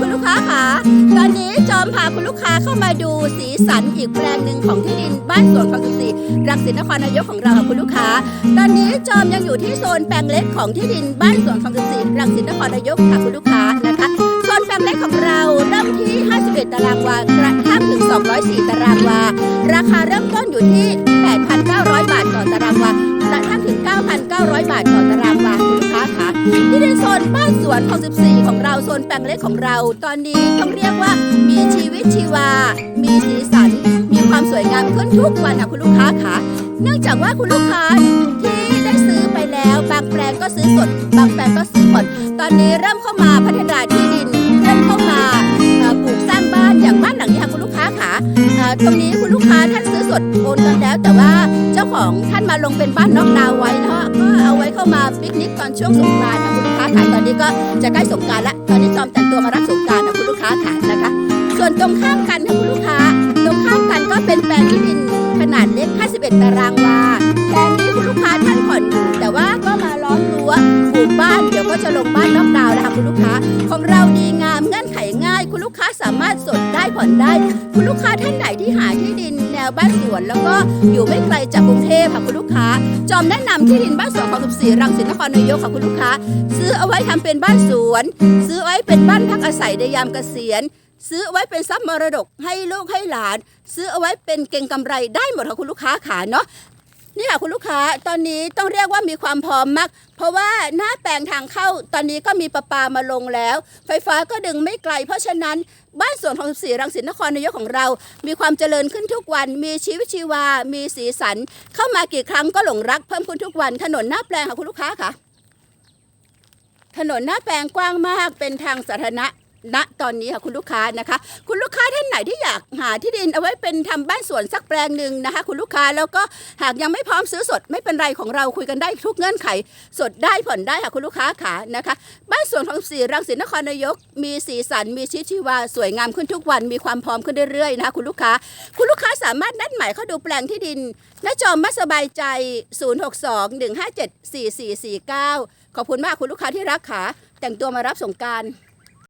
คุณลูกค้าค่ะ ตอนนี้จอมพาคุณลูกค้าเข้ามาดูสีสันอีกแปลงหนึ่งของที่ดินบ้านสวนคองสุสีรังสิตนครนายกของเราค่ะคุณลูกค้า ตอนนี้จอมยังอยู่ที่โซนแปลงเล็กของที่ดินบ้านสวนคองสุสีรังสิตนครนายกค่ะคุณลูกค้านะคะ โซนแปลงเล็กของเราเริ่มที่ 51 ตารางวากระทั่งถึง 204 ตารางวา ราคาเริ่มต้นอยู่ที่ 8,900 บาทต่อตารางวากระทั่งถึง 9,900 บาทต่อ บ้านของ14ของเราโซนแปลงเล็กของเรา ตอนนี้ต้องเรียกว่ามีชีวิตชีวา มีสีสัน มีความสวยงามขึ้นทุกวันค่ะคุณลูกค้าค่ะเนื่องจากว่าคุณลูกค้าที่ได้ซื้อไปแล้ว บางแปลงก็ซื้อสด บางแปลงก็ซื้อผ่อนตอนนี้เริ่มเข้ามาพัฒนาที่ดิน เริ่มเข้ามาปลูกสร้างบ้านอย่างบ้านหลังนี้ค่ะคุณลูกค้าค่ะเอ่อตรงนี้คุณลูกค้าท่านซื้อสดโอนกันแล้ว แต่ว่าเจ้าของท่านมาลงเป็นบ้านนอกดาวไว้นะคะก็เอาไว้เข้ามาปิกนิกตอนช่วงสงกรานต์ นะคะ ตอนนี้ก็จะใกล้สงกานต์ละตอนนี้จอมแต่งตัวมารับสงการนะคุณลูกค้าค่ะนะคะ ส่วนตรงข้ามกันค่ะคุณลูกค้า ตรงข้ามกันก็เป็นแปลงที่ดินขนาดเล็ก 51 ตารางวาแปลงนี้คุณลูกค้าท่านผ่อนอยู่แต่ว่าก็มาล้อมรั้วปลูกบ้านเดี๋ยวก็จะลงบ้านนอกดาวน์นะคะคุณลูกค้าของเราดี คุณลูกค้าสามารถสดได้ผ่อนได้ คุณลูกค้าท่านไหนที่หาที่ดินแนวบ้านสวน แล้วก็อยู่ไม่ไกลจากกรุงเทพค่ะคุณลูกค้า จอมแนะนำที่ดินบ้านสวนของ14รังสิตนครนายกค่ะคุณลูกค้า ซื้อเอาไว้ทำเป็นบ้านสวน ซื้ออไว้เป็นบ้านพักอาศัยในยามเกษียณซื้อไว้เป็นทรัพย์มรดกให้ลูกให้หลาน ซื้อเอาไว้เป็นเก่งกำไรได้หมดค่ะคุณลูกค้าขาเนาะ นี่ค่ะคุณลูกค้าตอนนี้ต้องเรียกว่ามีความพร้อมมาก เพราะว่าหน้าแปลงทางเข้าตอนนี้ก็มีประปามาลงแล้ว ไฟฟ้าก็ดึงไม่ไกล เพราะฉะนั้นบ้านสวนของ14รังสิตนครนายกของเรา มีความเจริญขึ้นทุกวัน มีชีวิตชีวา มีสีสัน เข้ามากี่ครั้งก็หลงรักเพิ่มขึ้นทุกวันถนนหน้าแปลงค่ะคุณลูกค้าค่ะถนนหน้าแปลงกว้างมากเป็นทางสาธารณะ ณตอนนี้ค่ะคุณลูกค้านะคะ คุณลูกค้าท่านไหนที่อยากหาที่ดินเอาไว้เป็นทำบ้านสวนสักแปลงหนึ่งนะคะ คุณลูกค้าแล้วก็หากยังไม่พร้อมซื้อสดไม่เป็นไรของเราคุยกันได้ทุกเงื่อนไข สดได้ผ่อนได้ค่ะคุณลูกค้าขานะคะ บ้านสวนของสีรังสิตนครนายก มีสีสันมีชีวิตชีวาสวยงามขึ้นทุกวันมีความพร้อมขึ้นเรื่อยๆนะคะคุณลูกค้า คุณลูกค้าสามารถนัดหมายเข้าดูแปลงที่ดินหน้าจอมาสบายใจ 062 157 4449 ขอบคุณมากคุณลูกค้าที่รักขาแต่งตัวมารับสงการ